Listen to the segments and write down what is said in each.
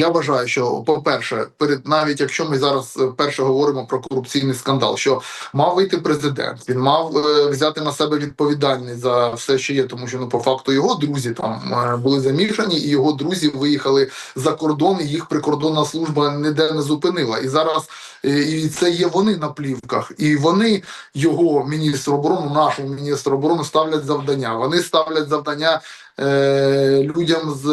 Я вважаю, що по-перше, перед навіть якщо ми зараз е, перше говоримо про корупційний скандал, що мав вийти президент, він мав е, взяти на себе відповідальність за все, що є, тому що ну по факту його друзі там е, були замішані, і його друзі виїхали за кордон. і Їх прикордонна служба ніде не зупинила. І зараз і це є вони на плівках, і вони його міністр оборони, нашого міністра оборони ставлять завдання. Вони ставлять завдання людям з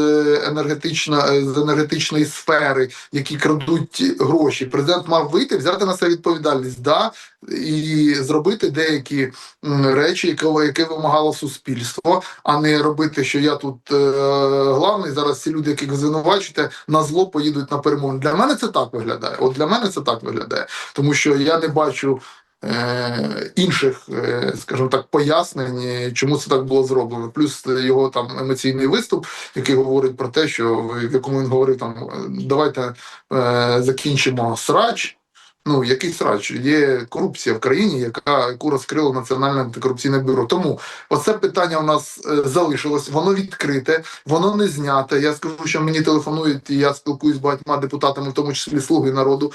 енергетично з енергетичної сфери, які крадуть гроші. Президент мав вийти, взяти на себе відповідальність, да і зробити деякі речі, які, які вимагало суспільство, а не робити, що я тут е, главний. Зараз ці люди, яких звинувачуєте, на зло поїдуть на перемогу. Для мене це так виглядає. От для мене це так виглядає, тому що я не бачу. Е, Інших, е, скажімо так, пояснень, чому це так було зроблено. Плюс його там емоційний виступ, який говорить про те, що в якому він говорив там е, давайте закінчимо срач. Ну, який срач? Є корупція в країні, яка яку розкрило Національне антикорупційне бюро. Тому оце питання у нас залишилось, воно відкрите, воно не зняте. Я скажу, що мені телефонують, і я спілкуюсь з багатьма депутатами, в тому числі слуги народу,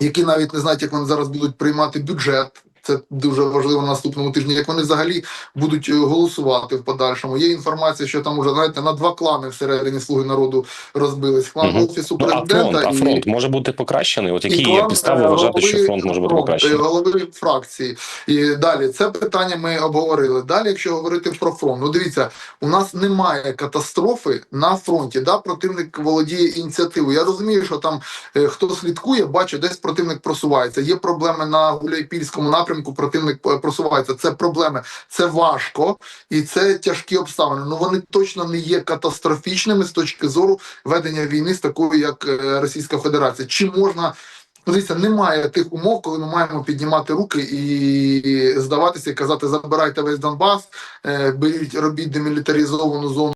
які навіть не знають, як вони зараз будуть приймати бюджет. Це дуже важливо на наступному тижні. Як вони взагалі будуть е, голосувати в подальшому? Є інформація, що там уже знаєте на два клани всередині слуги народу розбились. Клан Мгм. офісу Ну, а фронт, президента а і фронт може бути покращений. От які і є підстави е, вважати, що голови фронт може бути покращений? е, Голови фракції. І далі це питання ми обговорили. Далі, якщо говорити про фронт, ну дивіться, у нас немає катастрофи на фронті. Да, противник володіє ініціативою. Я розумію, що там хто слідкує, бачить, десь противник просувається. Є проблеми на Гуляйпільському напрямку. Противник е, просувається. Це проблеми, це важко і це тяжкі обставини. Ну вони точно не є катастрофічними з точки зору ведення війни з такою, як е, Російська Федерація. Чи можна Дивіться, немає тих умов, коли ми маємо піднімати руки і здаватися і казати: забирайте весь Донбас, е, беріть, робіть демілітаризовану зону.